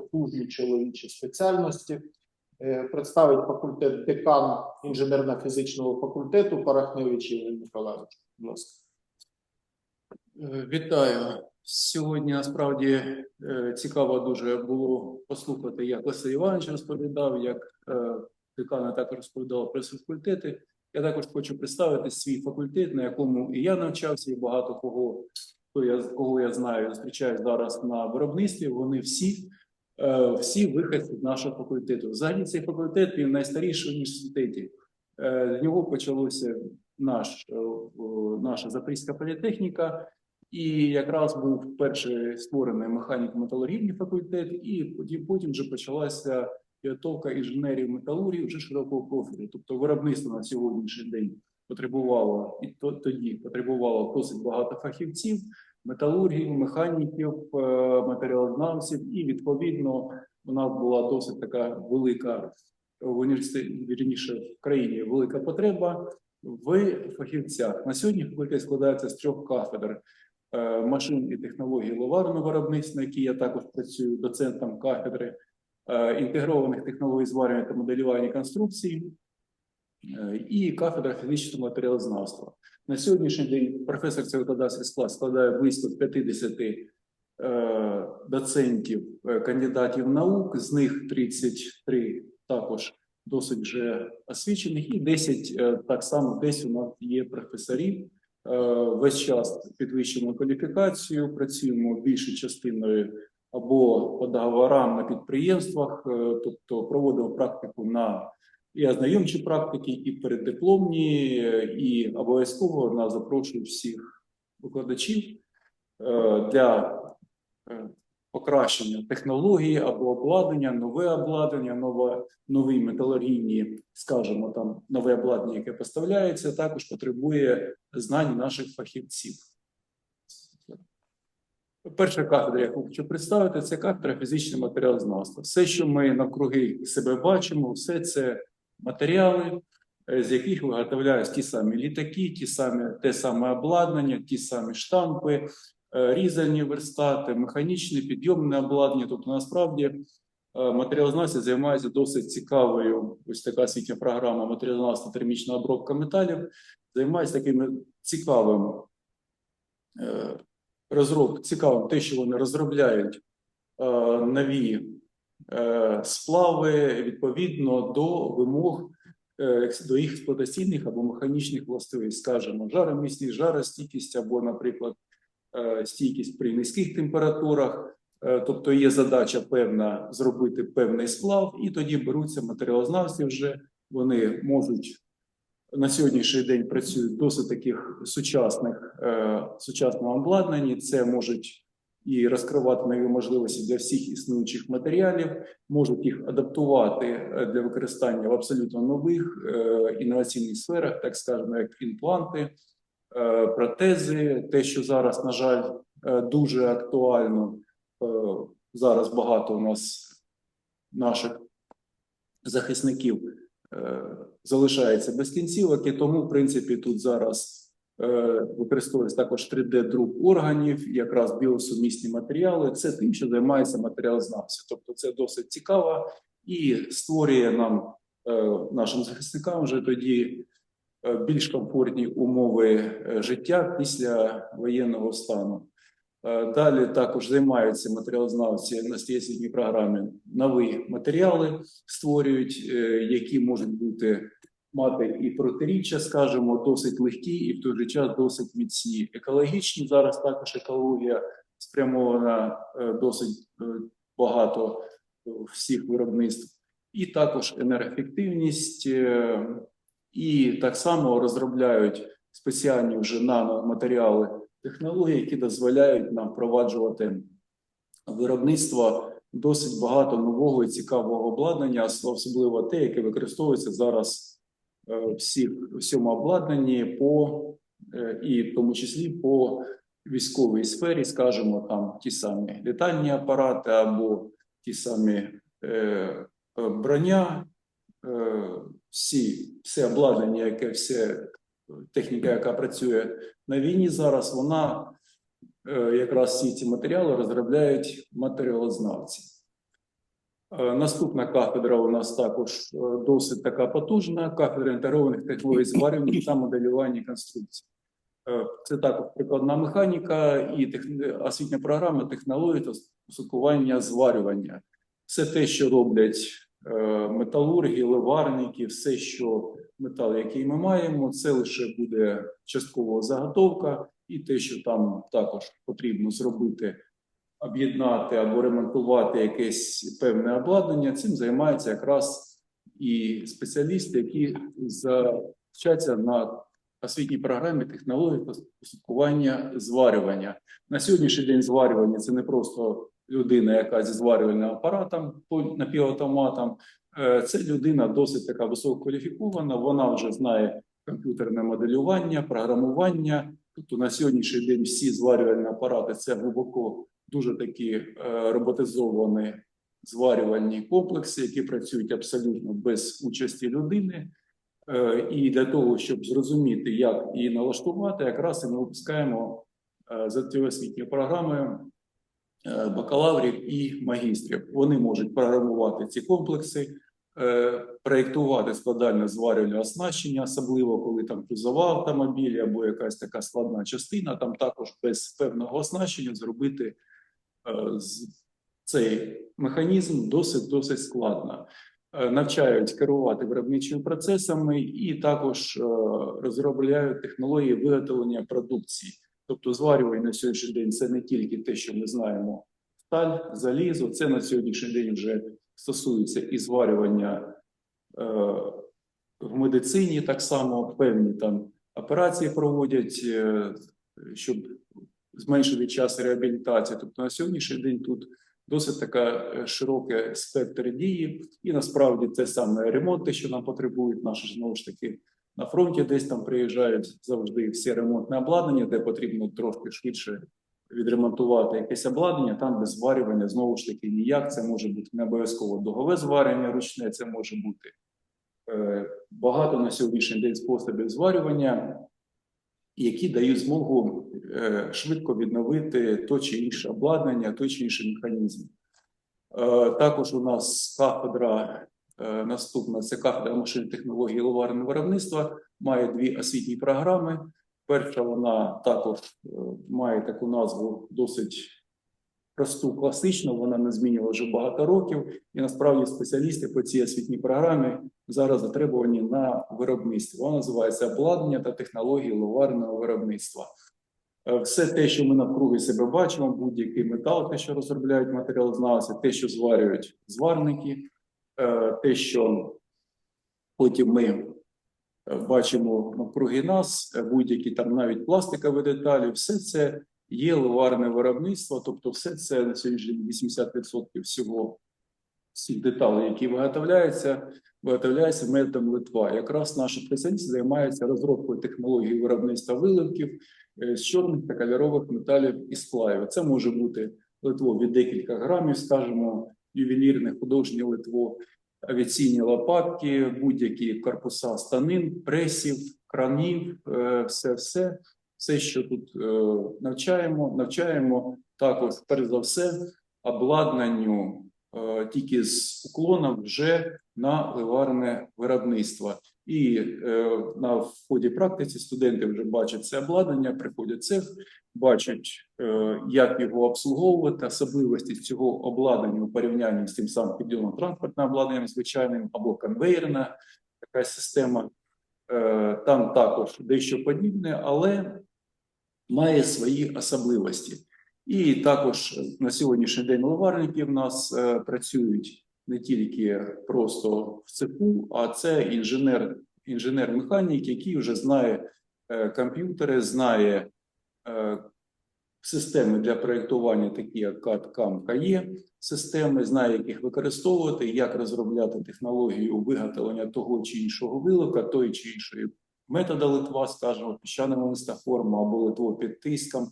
потужні чоловічі спеціальності. Е, Представить факультет декан інженерно-фізичного факультету Парахневич Євген Миколаївич. Будь ласка. Е, Вітаю. Сьогодні насправді е, цікаво дуже було послухати, як Василь Іванович розповідав, як декана також розповідав про факультети. Я також хочу представити свій факультет, на якому і я навчався, і багато кого, хто я, кого я знаю, зустрічаю зараз на виробництві. Вони всі, всі виходці нашого факультету. Взагалі цей факультет він найстаріший в університеті. Е, З нього почалося наш, е, наша Запорізька політехніка. І якраз був перший створений механіко-металургійний факультет, і потім, потім вже почалася підготовка інженерів металургії вже широкого профілю. Тобто виробництво на сьогоднішній день потребувало і то, тоді потребувало досить багато фахівців, металургів, механіків, е, матеріалознавців, і відповідно у нас була досить така велика в університеті, вірніше в країні велика потреба в фахівцях. На сьогодні факультет складається з трьох кафедр е, машин і технологій ловарного виробництва, на якій я також працюю доцентом кафедри е, інтегрованих технологій зварювання та моделювання конструкцій і кафедра фізичного матеріалознавства. На сьогоднішній день професор цей викладацький склад складає близько 50 е, доцентів, е, кандидатів наук, з них 33 також досить вже освічених, і 10 е, так само десь у нас є професорів. Е, Весь час підвищуємо кваліфікацію, працюємо більшою частиною або по договорам на підприємствах, е, тобто проводимо практику на і ознайомчі практики, і переддипломні, е, і обов'язково нас запрошують всіх викладачів е, для е, покращення технології або обладнання, нове обладнання, нове, нові металургійні, скажімо, там нове обладнання, яке поставляється, також потребує знань наших фахівців. Перша кафедра, яку хочу представити, це кафедра фізичного матеріалознавства. Все, що ми навкруги себе бачимо, все це матеріали, е, з яких виготовляють ті самі літаки, ті самі, те саме обладнання, ті самі штампи, е, різальні верстати, механічне підйомне обладнання. Тобто, насправді, е, матеріалознавці займаються досить цікавою. Ось така освітня програма матеріалознавства термічна обробка металів. Займається такими цікавими розроб, цікавим те, що вони розробляють нові сплави відповідно до вимог е, до їх експлуатаційних або механічних властивостей, скажімо, жаромісність, жаростійкість або, наприклад, е, стійкість при низьких температурах. Е, Тобто є задача певна зробити певний сплав, і тоді беруться матеріалознавці вже вони можуть на сьогоднішній день працюють досить таких сучасних е, сучасного обладнанні. Це можуть і розкривати нові можливості для всіх існуючих матеріалів, можуть їх адаптувати е, для використання в абсолютно нових е, інноваційних сферах, так скажемо, як імпланти, е, протези, те, що зараз, на жаль, дуже актуально. Зараз багато у нас наших захисників залишається без кінцівок, і тому, в принципі, тут зараз використовується також 3D-друк органів, якраз біосумісні матеріали. Це тим, що займається матеріалознавця. Тобто, це досить цікаво і створює нам, е, нашим захисникам, вже тоді е, більш комфортні умови е, життя після воєнного стану. Е, Далі також займаються матеріалознавці на освітній програмі. Нові матеріали створюють, е, які можуть бути мати і протиріччя, скажімо, досить легкі і в той же час досить міцні. Екологічні зараз також екологія спрямована е, досить е, багато е, всіх виробництв, і також енергоефективність, і так само розробляють спеціальні вже наноматеріали технології, які дозволяють нам впроваджувати виробництво досить багато нового і цікавого обладнання, особливо те, яке використовується зараз всіх всьому обладнанні по е, і в тому числі по військовій сфері, скажімо, там ті самі літальні апарати або ті самі е, е, броня, е, всі все обладнання, яке все техніка, яка працює на війні зараз, вона е, якраз всі ці матеріали розробляють матеріалознавці. Е, Наступна кафедра у нас також е, досить така потужна. Кафедра інтегрованих технологій зварювання та моделювання конструкцій. Е, Це також прикладна механіка і освітня програма технології та устаткування зварювання. Все те, що роблять металурги, ливарники, все, що метал, який ми маємо, це лише буде частково заготовка, і те, що там також потрібно зробити, об'єднати або ремонтувати якесь певне обладнання. Цим займаються якраз і спеціалісти, які завчаться на освітній програмі технології та устаткування зварювання. На сьогоднішній день зварювання це не просто людина, яка зі зварювальним апаратом напівавтоматом. Е, Це людина досить така висококваліфікована. Вона вже знає комп'ютерне моделювання, програмування. Тобто на сьогоднішній день всі зварювальні апарати це глибоко дуже такі е, роботизовані зварювальні комплекси, які працюють абсолютно без участі людини. Е, І для того, щоб зрозуміти, як її налаштувати, якраз і ми випускаємо е, за цією освітньою програмою бакалаврів і магістрів. Вони можуть програмувати ці комплекси, проєктувати складальне зварювальне оснащення, особливо коли там кузова автомобілі або якась така складна частина. Там також без певного оснащення зробити цей механізм досить досить складно. Е, Навчають керувати виробничими процесами і також е, розробляють технології виготовлення продукції. Тобто зварювання на сьогоднішній день це не тільки те, що ми знаємо, сталь, залізо, це на сьогоднішній день вже стосується і зварювання е, в медицині, так само певні там операції проводять, е, щоб зменшити час реабілітації. Тобто на сьогоднішній день тут досить така е, спектр дії, і насправді це саме ремонти, що нам потребують наші знову ж таки на фронті, десь там приїжджають завжди всі ремонтне обладнання, де потрібно трошки швидше відремонтувати якесь обладнання. Там без зварювання знову ж таки ніяк. Це може бути не обов'язково дугове зварення ручне, це може бути е, багато на сьогоднішній день способів зварювання, які дають змогу е, швидко відновити то чи інше обладнання, той чи інший механізм. Е, Також у нас кафедра е, наступна це кафедра машин технології ловарного виробництва, має дві освітні програми. Перша вона також має таку назву досить просту, класичну. Вона не змінювала вже багато років, і насправді спеціалісти по цій освітній програмі зараз затребувані на виробництві. Вона називається обладнання та технології ливарного виробництва. Е, Все те, що ми навкруги себе бачимо, будь-який метал, те, що розробляють матеріалознавці, те, що зварюють зварники, е, те, що потім ми е, бачимо навкруги нас, будь-які там навіть пластикові деталі, все це є ливарне виробництво, тобто все це на сьогоднішній день 80% всього всіх деталей, які виготовляються, виготовляються методом Литва. Якраз наші спеціалісти займаються розробкою технології виробництва виливків е, з чорних та кольорових металів і сплавів. Це може бути литво від декілька грамів, скажімо, ювелірне художнє литво, авіаційні лопатки, будь-які корпуса станин, пресів, кранів, е, все, все, все, що тут е, навчаємо, навчаємо також, перш за все, обладнанню е, тільки з уклоном вже на ливарне виробництво. І е, на в ході практиці студенти вже бачать це обладнання, приходять цех, бачать, е, як його обслуговувати, особливості цього обладнання у порівнянні з тим самим підйомно-транспортним обладнанням звичайним або конвейерна така система. Е, там також дещо подібне, але має свої особливості. І також на сьогоднішній день ливарники в нас е, працюють не тільки просто в цеху, а це інженер, інженер-механік, який вже знає е, комп'ютери, знає е, системи для проєктування, такі як CAD, CAM, KE, системи, знає, як їх використовувати, як розробляти технологію виготовлення того чи іншого вилика, тої чи іншої метода литва, скажімо, піщана волниста форма або литво під тиском,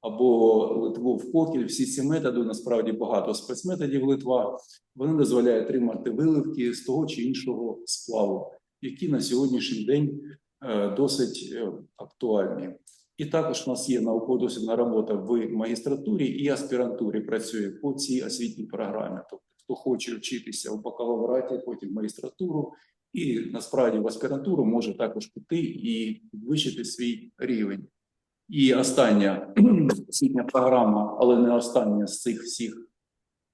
або литво в покіль. Всі ці методи насправді багато спецметодів литва. Вони дозволяють отримати виливки з того чи іншого сплаву, які на сьогоднішній день е, досить е, актуальні. І також у нас є науково-дослідна робота в магістратурі і аспірантурі працює по цій освітній програмі. Тобто хто хоче вчитися в бакалавраті, потім в магістратуру, і насправді в аспірантуру може також піти і підвищити свій рівень. І остання освітня програма, але не остання з цих всіх.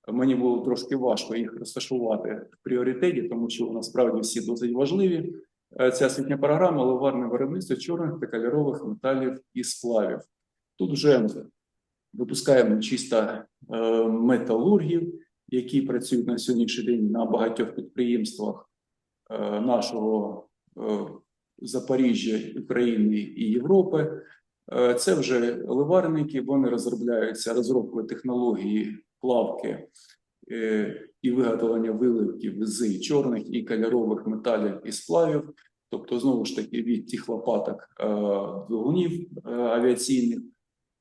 Мені було трошки важко їх розташувати в пріоритеті, тому що насправді всі досить важливі. Е, Ця освітня програма ливарне виробництво чорних та кольорових металів і сплавів. Тут вже випускаємо чисто е, металургів, які працюють на сьогоднішній день на багатьох підприємствах нашого е, Запоріжжя, України і Європи. Е, Це вже ливарники, вони розробляються розробкою технології плавки е, і виготовлення виливків з чорних і кольорових металів і сплавів. Тобто, знову ж таки, від тих лопаток е, двигунів е, авіаційних,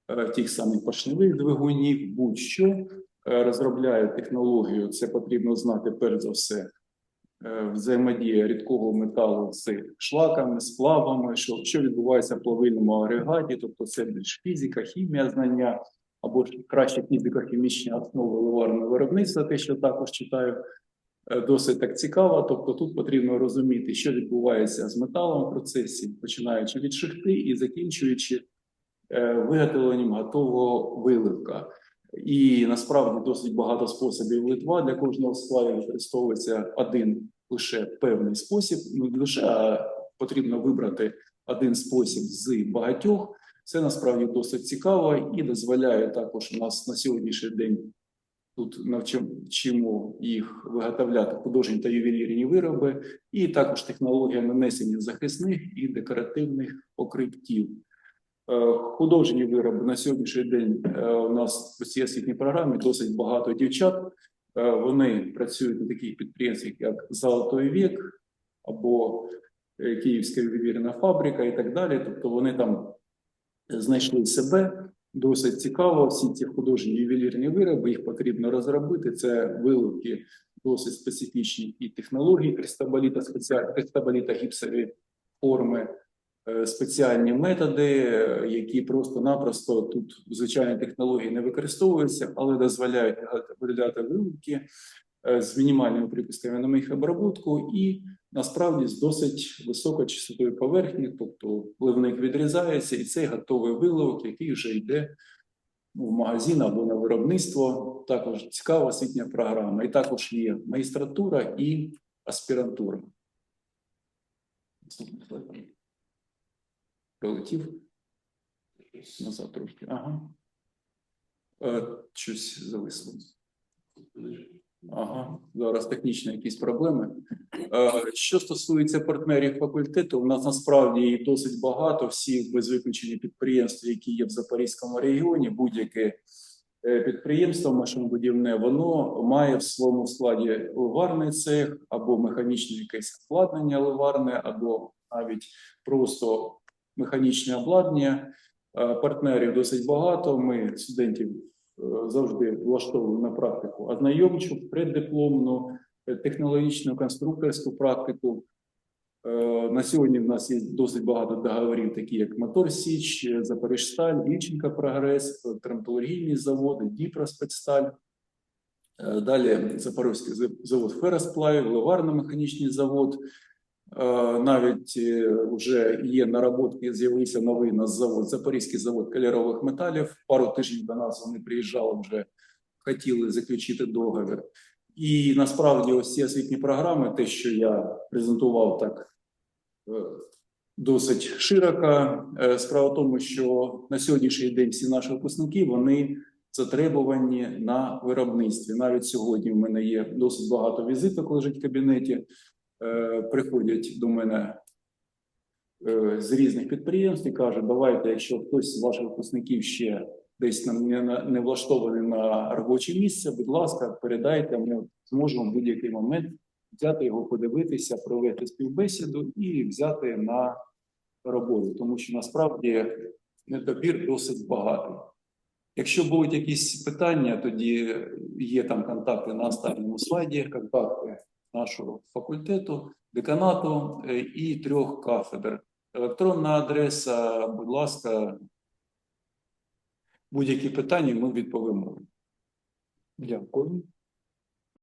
е, тих самих поршневих двигунів, будь-що е, розробляють технологію. Це потрібно знати перш за все е, взаємодія рідкого металу з шлаками, сплавами, що, що відбувається в плавильному агрегаті, тобто це більш фізика, хімія, знання, або краще фізико-хімічні основи ливарного виробництва, те, що також читаю, е, досить так цікаво. Тобто тут потрібно розуміти, що відбувається з металом в процесі, починаючи від шихти і закінчуючи е, виготовленням готового виливка. І насправді досить багато способів литва для кожного сплаву використовується один лише певний спосіб. Ну не лише а потрібно вибрати один спосіб з багатьох. Це насправді досить цікаво і дозволяє також у нас на сьогоднішній день тут навчимо їх виготовляти художні та ювелірні вироби, і також технологія нанесення захисних і декоративних покриттів. Е, Художні вироби на сьогоднішній день е, у нас в освітній програмі досить багато дівчат. Е, Вони працюють на таких підприємствах, як Золотой вік або Київська ювелірна фабрика і так далі. Тобто вони там знайшли себе. Досить цікаво. Всі ці художні ювелірні вироби їх потрібно розробити. Це виливки досить специфічні і технології кристабаліта, спеціальні кристабаліта гіпсові форми, спеціальні методи, е, які просто-напросто тут звичайні технології не використовуються, але дозволяють виробляти виливки е, з мінімальними припусками на їх обробку і насправді з досить високочастотою поверхні, тобто ливник відрізається, і це готовий виливок, який вже йде в магазин або на виробництво. Також цікава освітня програма. І також є магістратура і аспірантура. Слайд. Назад трошки. Ага. Е, щось зависло. Ага, зараз технічні якісь проблеми. Е, Що стосується партнерів факультету, у нас насправді їх досить багато. Всі без виключення підприємств, які є в Запорізькому регіоні, будь-яке е, підприємство машинобудівне, воно має в своєму складі ливарний цех або механічне якесь обладнання ливарне, або навіть просто механічне обладнання. Е, Партнерів досить багато. Ми студентів е, завжди влаштовуємо на практику ознайомчу, преддипломну, е, технологічну конструкторську практику. На сьогодні в нас є досить багато договорів, такі як Мотор Січ, Запоріжсталь, Ільченка Прогрес, травматологічні заводи, Дніпроспецсталь. Е, Далі Запорізький завод феросплавів, ливарно-механічний завод. Е, Навіть е, вже є наработки, з'явився новий у нас завод, Запорізький завод кольорових металів. Пару тижнів до нас вони приїжджали вже, хотіли заключити договір. І насправді ось ці освітні програми, те, що я презентував так е, досить широко. Справа в тому, що на сьогоднішній день всі наші випускники вони затребувані на виробництві. Навіть сьогодні в мене є досить багато візиток лежить в кабінеті. Е, Приходять до мене е, з різних підприємств і кажуть, давайте, якщо хтось з ваших випускників ще десь не, не влаштований на робоче місце, будь ласка, передайте, ми зможемо в будь-який момент взяти його, подивитися, провести співбесіду і взяти на роботу, тому що насправді недобір досить багатий. Якщо будуть якісь питання, тоді є там контакти на останньому слайді, контакти нашого факультету, деканату е, і трьох кафедр. Електронна адреса, будь ласка, будь-які питання ми відповімо. Дякую.